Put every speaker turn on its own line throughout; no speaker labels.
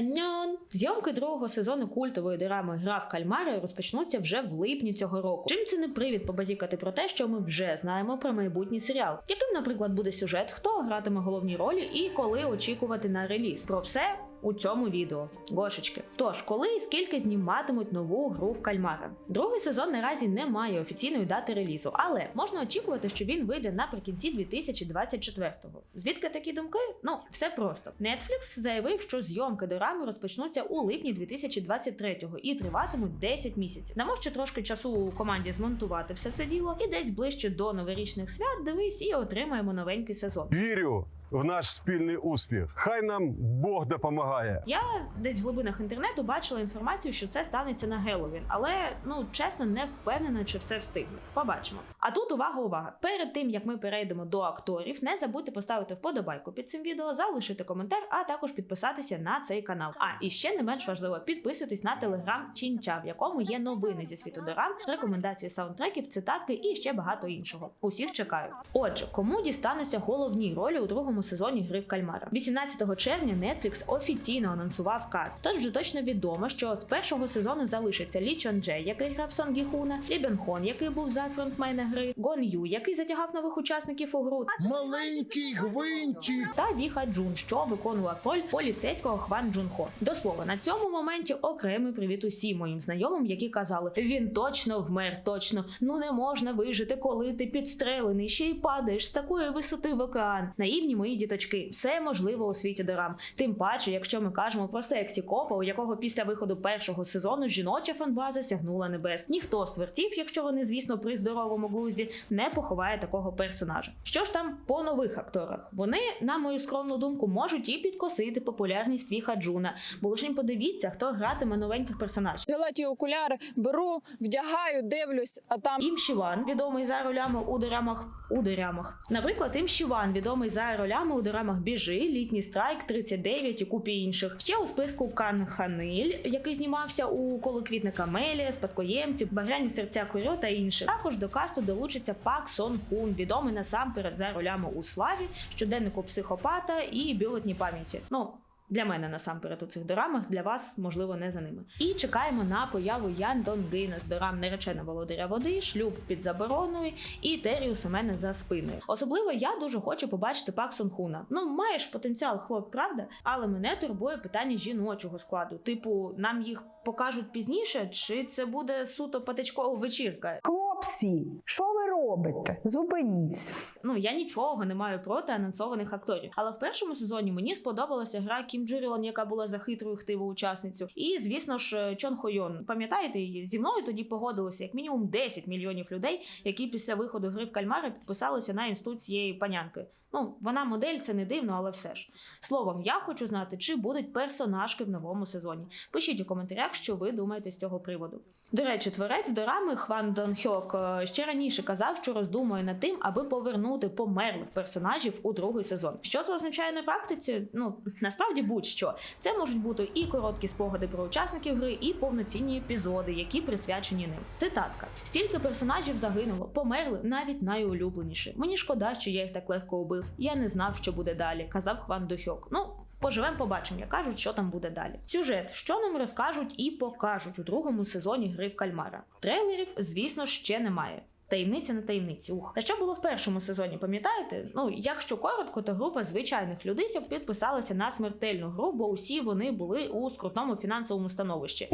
Аньон! Зйомки другого сезону культової драми Гра в кальмари розпочнуться вже в липні цього року. Чим це не привід побазікати про те, що ми вже знаємо про майбутній серіал, яким, наприклад, буде сюжет, хто гратиме головні ролі і коли очікувати на реліз. Про все у цьому відео. Гошечки. Тож, коли і скільки зніматимуть нову гру в кальмара? Другий сезон наразі не має офіційної дати релізу, але можна очікувати, що він вийде наприкінці 2024-го. Звідки такі думки? Ну, все просто. Netflix заявив, що зйомки дорами розпочнуться у липні 2023-го і триватимуть 10 місяців. Нам ще трошки часу у команді змонтувати все це діло, і десь ближче до новорічних свят дивись і отримаємо новенький сезон.
Вірю в наш спільний успіх. Хай нам Бог допомагає.
Я десь в глибинах інтернету бачила інформацію, що це станеться на Геловін, але ну чесно не впевнена, чи все встигне. Побачимо. А тут увага, увага! Перед тим як ми перейдемо до акторів, не забудьте поставити вподобайку під цим відео, залишити коментар, а також підписатися на цей канал. А і ще не менш важливо, підписуйтесь на телеграм Чінча, в якому є новини зі світу дорам, рекомендації саундтреків, цитатки і ще багато іншого. Усіх чекаю. Отже, кому дістануться головні ролі у другому сезоні гри в кальмара? 18 червня Netflix офіційно анонсував каст. Тож вже точно відомо, що з першого сезону залишиться Лі Чон Дже, який грав Сон Гі Хуна, Лі Бен Хон, який був за фронтмена гри, Гон Ю, який затягав нових учасників у гру,
Маленький гвинтик.
та Віха Джун, що виконував роль поліцейського Хван Джун Хо. До слова, на цьому моменті окремий привіт усім моїм знайомим, які казали: він точно вмер, точно. Ну не можна вижити, коли ти підстрелений, ще й падаєш з такої висоти в океан. Наївні мої діточки, все можливо у світі дорам. Тим паче, якщо ми кажемо про сексі копа, у якого після виходу першого сезону жіноча фанбаза сягнула небес. Ніхто з творців, якщо вони, звісно, при здоровому глузді, не поховає такого персонажа. Що ж там по нових акторах? Вони, на мою скромну думку, можуть і підкосити популярність Віха Джуна. Бо лише подивіться, хто гратиме новеньких персонажів.
Взяла ті окуляри, беру, вдягаю, дивлюсь, а там
Ім Шіван, відомий за ролями у дорамах у дорамах. Наприклад, Ім Шіван, відомий за ролями у дорамах Біжи, Літній страйк, 39 і купі інших. Ще у списку Кан Ханиль, який знімався у коло квітника Камелія, Спадкоємці, Багряні серця Корьо та інших. Також до касту долучиться Пак Сон Хун, відомий насамперед за ролями у славі, щоденнику психопата і бюлетні пам'яті. Ну. Для мене насамперед у цих дорамах, для вас, можливо, не за ними. І чекаємо на появу Ян Донгина з дорам Наречена володаря води, шлюб під забороною і Теріус у мене за спиною. Особливо я дуже хочу побачити Пак Сон Хуна. Ну, маєш потенціал, хлоп, правда? Але мене турбує питання жіночого складу. Типу, нам їх покажуть пізніше, чи це буде суто патичкова вечірка?
Хлопці, що ви робите? Зупиніться.
Ну я нічого не маю проти анонсованих акторів. Але в першому сезоні мені сподобалася гра Кім Джуріон, яка була за хитрою хтиву учасницю. І звісно ж Чон Хойон. Пам'ятаєте її? Зі мною тоді погодилося як мінімум 10 мільйонів людей, які після виходу гри в кальмари підписалися на інститут цієї панянки. Ну, вона модель, це не дивно, але все ж. Словом, я хочу знати, чи будуть персонажки в новому сезоні. Пишіть у коментарях, що ви думаєте з цього приводу. До речі, творець дорами Хван Дон Хьок е, ще раніше казав, що роздумує над тим, аби повернути померлих персонажів у другий сезон. Що це означає на практиці? Ну насправді будь-що. Це можуть бути і короткі спогади про учасників гри, і повноцінні епізоди, які присвячені ним. Цитатка: стільки персонажів загинуло, померли навіть найулюбленіші. Мені шкода, що я їх так легко убив. Я не знав, що буде далі, казав Хван Дохьок. Ну. Поживемо, побачимо, як кажуть, що там буде далі. Сюжет, що нам розкажуть і покажуть у другому сезоні гри в кальмара. Трейлерів, звісно, ще немає. Таємниця на таємниці. Ух. Та що було в першому сезоні, пам'ятаєте? Ну, якщо коротко, то група звичайних людисів підписалася на смертельну гру, бо усі вони були у скрутному фінансовому становищі.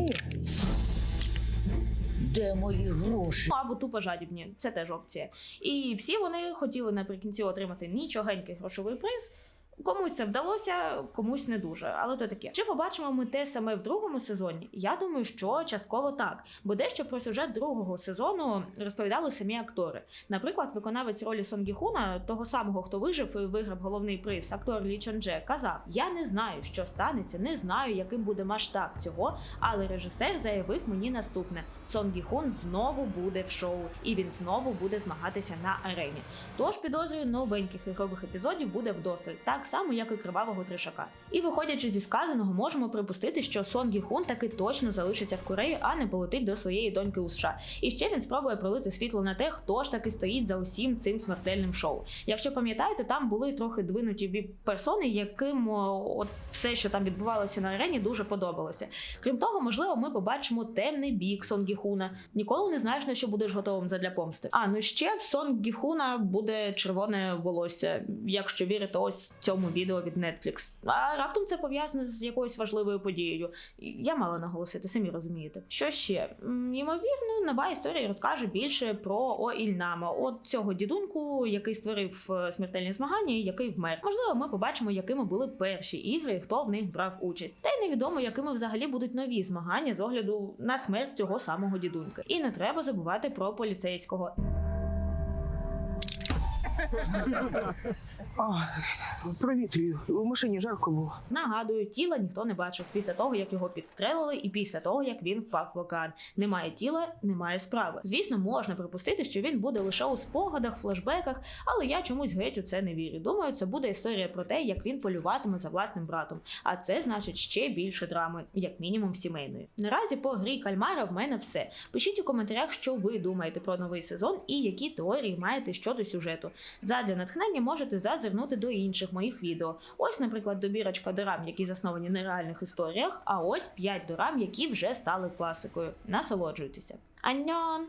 Де мої гроші?
Ну, або тупо жадібні, це теж опція. І всі вони хотіли наприкінці отримати нічогенький грошовий приз. Комусь це вдалося, комусь не дуже, але то таке. Чи побачимо ми те саме в другому сезоні? Я думаю, що частково так, бо дещо про сюжет другого сезону розповідали самі актори. Наприклад, виконавець ролі Сон Гі Хуна, того самого, хто вижив і виграв головний приз, актор Лі Чондже, казав: Я не знаю, що станеться, не знаю, яким буде масштаб цього, але режисер заявив мені наступне: Сон Гі Хун знову буде в шоу, і він знову буде змагатися на арені. Тож підозрюю, новеньких ігрових епізодів буде вдосталь. Так так само, як і кривавого тришака. І виходячи зі сказаного, можемо припустити, що Сон Гі Хун таки точно залишиться в Кореї, а не полетить до своєї доньки у США. І ще він спробує пролити світло на те, хто ж таки стоїть за усім цим смертельним шоу. Якщо пам'ятаєте, там були трохи двинуті віп персони, яким от все, що там відбувалося на арені, дуже подобалося. Крім того, можливо, ми побачимо темний бік Сон Гіхуна. Ніколи не знаєш, на що будеш готовим задля помсти. А ну ще в Сон Гіхуна буде червоне волосся, якщо вірити ось цьому відео від Netflix. А раптом це пов'язане з якоюсь важливою подією. Я мала наголосити, самі розумієте. Що ще? Ймовірно, нова історія розкаже більше про О Ільнама, от цього дідунку, який створив е, смертельні змагання, і який вмер. Можливо, ми побачимо, якими були перші ігри, хто в них брав участь. Та й невідомо, якими взагалі будуть нові змагання з огляду на смерть цього самого дідуньки. І не треба забувати про поліцейського.
А, провітрюю. У машині жарко було.
Нагадую, тіла ніхто не бачив після того, як його підстрелили, і після того, як він впав в океан. Немає тіла, немає справи. Звісно, можна припустити, що він буде лише у спогадах, флешбеках, але я чомусь геть у це не вірю. Думаю, це буде історія про те, як він полюватиме за власним братом. А це значить ще більше драми, як мінімум сімейної. Наразі по грі кальмара в мене все. Пишіть у коментарях, що ви думаєте про новий сезон і які теорії маєте щодо сюжету. Задля натхнення можете зазирнути до інших моїх відео. Ось, наприклад, добірочка дорам, які засновані на реальних історіях, а ось 5 дорам, які вже стали класикою. Насолоджуйтеся. Аньон!